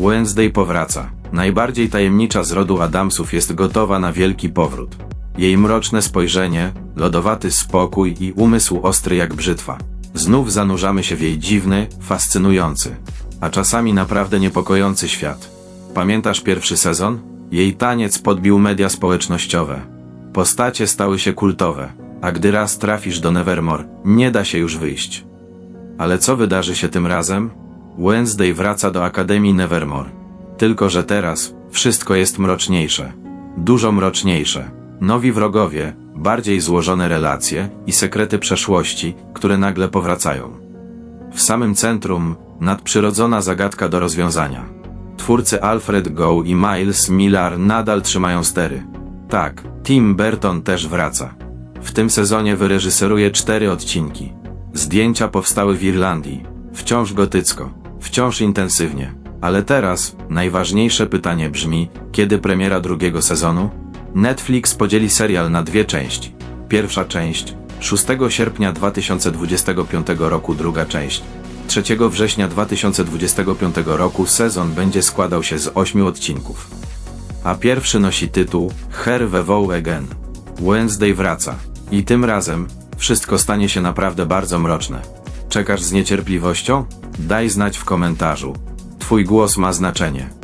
Wednesday powraca. Najbardziej tajemnicza z rodu Adamsów jest gotowa na wielki powrót. Jej mroczne spojrzenie, lodowaty spokój i umysł ostry jak brzytwa. Znów zanurzamy się w jej dziwny, fascynujący, a czasami naprawdę niepokojący świat. Pamiętasz pierwszy sezon? Jej taniec podbił media społecznościowe. Postacie stały się kultowe, a gdy raz trafisz do Nevermore, nie da się już wyjść. Ale co wydarzy się tym razem? Wednesday wraca do Akademii Nevermore. Tylko, że teraz wszystko jest mroczniejsze. Dużo mroczniejsze. Nowi wrogowie, bardziej złożone relacje i sekrety przeszłości, które nagle powracają. W samym centrum nadprzyrodzona zagadka do rozwiązania. Twórcy Alfred Go i Miles Millar nadal trzymają stery. Tak, Tim Burton też wraca. W tym sezonie wyreżyseruje cztery odcinki. Zdjęcia powstały w Irlandii. Wciąż gotycko, wciąż intensywnie. Ale teraz najważniejsze pytanie brzmi, kiedy premiera drugiego sezonu? Netflix podzieli serial na dwie części. Pierwsza część 6 sierpnia 2025 roku, druga część 3 września 2025 roku sezon będzie składał się z ośmiu odcinków. A pierwszy nosi tytuł Her we Vow Again. Wednesday wraca. I tym razem wszystko stanie się naprawdę bardzo mroczne. Czekasz z niecierpliwością? Daj znać w komentarzu. Twój głos ma znaczenie.